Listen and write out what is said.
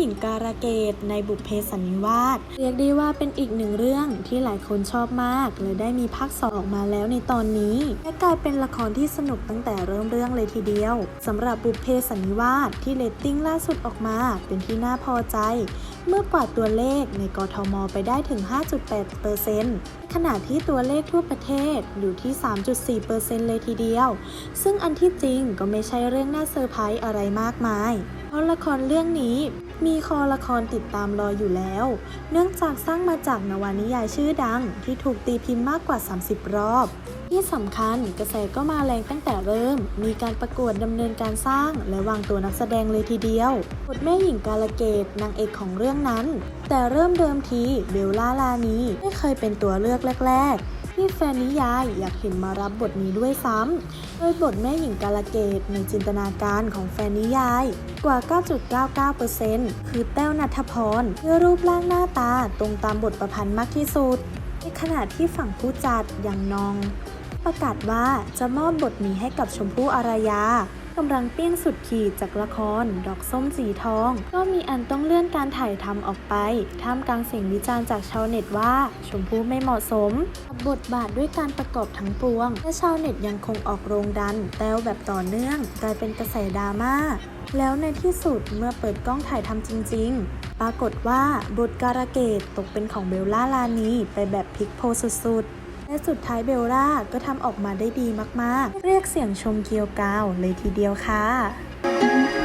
หญิงการะเกดในบุพเพสันนิวาสเรียกได้ว่าเป็นอีกหนึ่งเรื่องที่หลายคนชอบมากเลยได้มีภาคสองออกมาแล้วในตอนนี้ และกลายเป็นละครที่สนุกตั้งแต่เริ่มเรื่องเลยทีเดียวสำหรับบุพเพสันนิวาสที่เลตติ้งล่าสุดออกมาเป็นที่น่าพอใจเมื่อกวาดตัวเลขในกทมไปได้ถึง 5.8%ขณะที่ตัวเลขทั่วประเทศอยู่ที่ 3.4%เลยทีเดียว ซึ่งอันที่จริงก็ไม่ใช่เรื่องน่าเซอร์ไพรส์อะไรมากมาย เพราะละครเรื่องนี้มีคอละครติดตามรออยู่แล้ว เนื่องจากสร้างมาจากนวนิยายชื่อดังที่ถูกตีพิมพ์มากกว่า 30 รอบ ที่สำคัญกระแสก็มาแรงตั้งแต่เริ่ม มีการประกวดดำเนินการสร้าง และวางตัวนักแสดงเลยทีเดียวบทแม่หญิงกาลเกตนางเอกของเรื่องนั้น แต่เริ่มเดิมทีเบลล่าลานีไม่เคยเป็นตัวเลือกแรกๆที่แฟนนิยายอยากเห็นมารับบทนี้ด้วยซ้ำโดยบทแม่หญิงกาลเกตในจินตนาการของแฟนนิยาย กว่า 9.99%คือแต้วนัทพรเพื่อรูปร่างหน้าตาตรงตามบทประพันธ์มากที่สุดในขณะที่ฝั่งผู้จัดอย่างนอง ประกาศว่าจะมอบบทนี้ให้กับชมพู่อารยากำลังเปี้ยงสุดขีดจากละคร ดอกส้มสีทอง ก็มีอันต้องเลื่อนการถ่ายทำออกไป ท่ามกลางเสียงวิจารณ์จากชาวเน็ตว่า ชมพู่ไม่เหมาะสมกับบทบาทด้วยการประกอบทั้งปวง และชาวเน็ตยังคงออกโรงดัน แต้วแบบต่อเนื่อง กลายเป็นกระแสดราม่าแล้วในที่สุดเมื่อเปิดกล้องถ่ายทำจริง ๆ ปรากฏว่าบทการะเกดตกเป็นของเบลล่าลานีไปแบบพลิกโพสุดๆ และสุดท้ายเบลล่าก็ทำออกมาได้ดีมากๆ เรียกเสียงชมเกียวกาวเลยทีเดียวค่ะ